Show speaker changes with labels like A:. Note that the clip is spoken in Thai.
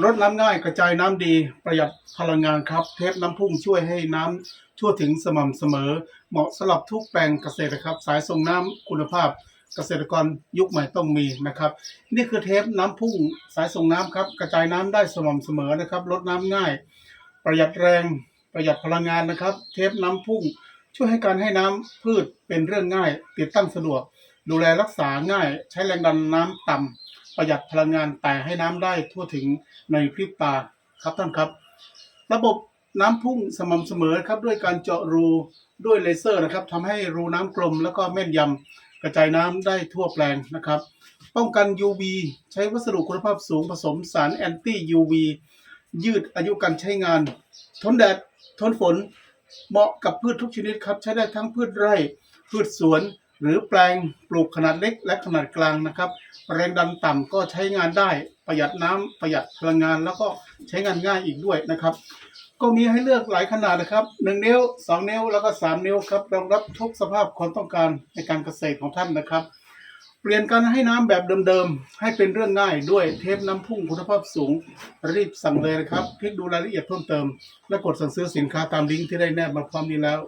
A: รดน้ำง่ายกระจายน้ำดีประหยัดพลังงานครับ เทปน้ำพุ่งช่วยให้น้ำทั่วถึงสม่ำเสมอ เหมาะสำหรับทุกแปลงเกษตรครับ สายส่งน้ำคุณภาพเกษตรกรยุคใหม่ต้องมีนะครับ นี่คือเทปน้ำพุ่งสายส่งน้ำครับ กระจายน้ำได้สม่ำเสมอนะครับลดน้ำง่าย ประหยัดแรงประหยัดพลังงานนะครับ เทปน้ำพุ่ง ช่วยให้การให้น้ำพืชเป็นเรื่องง่าย ติดตั้งสะดวก ดูแลรักษาง่าย ใช้แรงดันน้ำต่ำ ประหยัดพลังงานแต่ให้น้ำได้ทั่วถึงในพริบตาครับท่านครับ ระบบน้ำพุ่งสม่ำเสมอครับด้วยการเจาะรูด้วยเลเซอร์นะครับทำให้รูน้ำกลมแล้วก็แม่นยำกระจายน้ำได้ทั่วแปลงนะครับ ป้องกัน UV ใช้วัสดุคุณภาพสูงผสมสารแอนตี้ UV ยืดอายุการใช้งาน ทนแดด ทนฝน เหมาะกับพืชทุกชนิดครับ ใช้ได้ทั้งพืชไร่ พืชสวน หรือแปลงปลูกขนาดเล็กและขนาดกลางนะครับ แรงดันต่ำก็ใช้งานได้ประหยัดน้ำประหยัดพลังงานแล้วก็ใช้งานง่ายอีกด้วยนะครับ ก็มีให้เลือกหลายขนาดนะครับ1นิ้ว2นิ้วแล้วก็ 3 นิ้วครับรองรับทุกสภาพความต้องการในการเกษตรของท่านนะครับ เปลี่ยนการให้น้ำแบบเดิมๆให้เป็นเรื่องง่ายด้วยเทปน้ำพุ่งคุณภาพสูง รีบสั่งเลยนะครับคลิกดูรายละเอียดเพิ่มเติม และกดสั่งซื้อสินค้าตามลิงก์ที่ได้แนบมาพร้อมนี้แล้ว